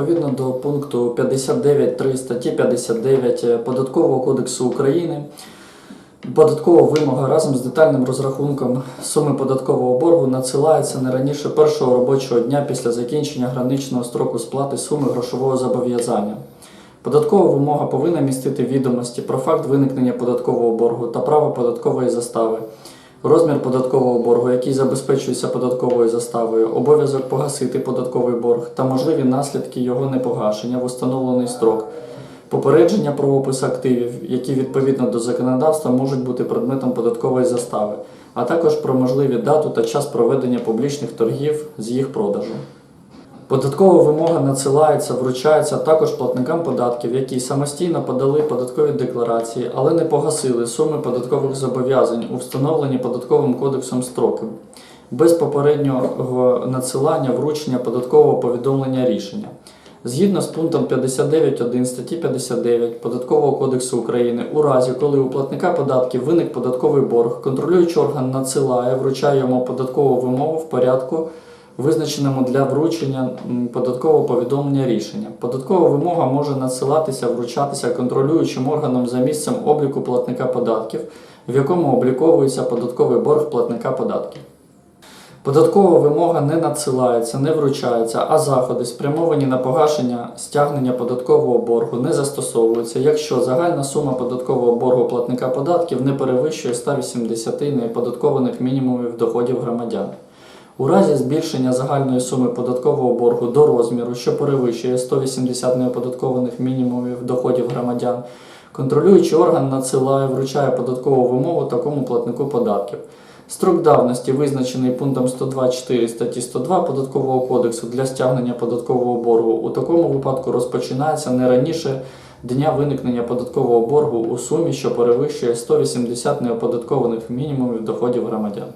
Відповідно до пункту 59.3 статті 59 Податкового кодексу України, податкова вимога разом з детальним розрахунком суми податкового боргу надсилається не раніше першого робочого дня після закінчення граничного строку сплати суми грошового зобов'язання. Податкова вимога повинна містити відомості про факт виникнення податкового боргу та право податкової застави, розмір податкового боргу, який забезпечується податковою заставою, обов'язок погасити податковий борг та можливі наслідки його непогашення в установлений строк, попередження про опис активів, які відповідно до законодавства можуть бути предметом податкової застави, а також про можливі дату та час проведення публічних торгів з їх продажу. Податкова вимога надсилається, вручається також платникам податків, які самостійно подали податкові декларації, але не погасили суми податкових зобов'язань у встановлені податковим кодексом строки, без попереднього надсилання вручення податкового повідомлення рішення. Згідно з пунктом 59.1 статті 59 Податкового кодексу України, у разі, коли у платника податків виник податковий борг, контролюючий орган надсилає, вручає йому податкову вимогу в порядку визначеному для вручення податкового повідомлення рішення. Податкова вимога може надсилатися, вручатися контролюючим органом за місцем обліку платника податків, в якому обліковується податковий борг платника податків. Податкова вимога не надсилається, не вручається, а заходи, спрямовані на погашення стягнення податкового боргу, не застосовуються, якщо загальна сума податкового боргу платника податків не перевищує 180 неоподаткованих мінімумів доходів громадян. У разі збільшення загальної суми податкового боргу до розміру, що перевищує 180 неоподаткованих мінімумів доходів громадян, контролюючий орган надсилає, вручає податкову вимогу такому платнику податків. Строк давності, визначений пунктом 102.4 статті 102 Податкового кодексу для стягнення податкового боргу, у такому випадку розпочинається не раніше дня виникнення податкового боргу у сумі, що перевищує 180 неоподаткованих мінімумів доходів громадян.